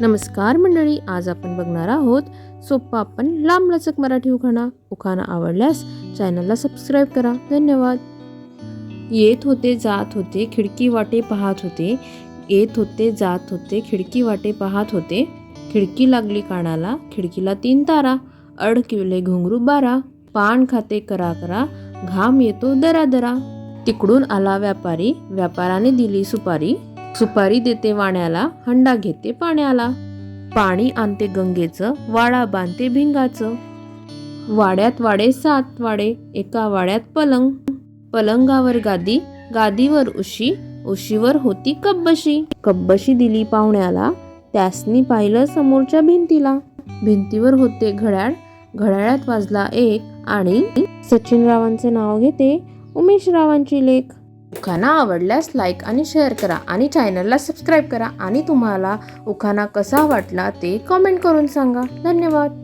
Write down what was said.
नमस्कार मंडळी आज आपण बघणार आहोत सोप्पा आपण लांबलचक मराठी उखाणा उखाणा आवडल्यास चॅनलला सबस्क्राईब करा. धन्यवाद. येत होते जात होते खिडकी वाटे पाहत होते. येत होते जात होते खिडकी वाटे पाहत होते. खिडकी लागली कानाला खिडकीला तीन तारा. अडकिवले घुंगरू बारा. पान खाते करा करा घाम येतो दरा दरा. तिकडून आला व्यापारी व्यापाराने दिली सुपारी. सुपारी देते वाण्याला हंडा घेते पाण्याला. पाणी आणते गंगेचं वाडा बांधते भिंगाचं. वाड्यात वाडे सात वाडे एका वाड्यात पलंग. पलंगावर गादी गादीवर उशी उशीवर होती कब्बशी. कब्बशी दिली पाहुण्याला त्यासनी पाहिलं समोरच्या भिंतीला. भिंतीवर होते घड्याळ घड्याळात वाजला एक आणि सचिनरावांचं नाव घेते उमेश रावांची लेख. उखाणा आवडल्यास लाईक आणि शेअर करा आणि चॅनलला सबस्क्राईब करा. आणि तुम्हाला उखाणा कसा वाटला ते कमेंट करून सांगा. धन्यवाद.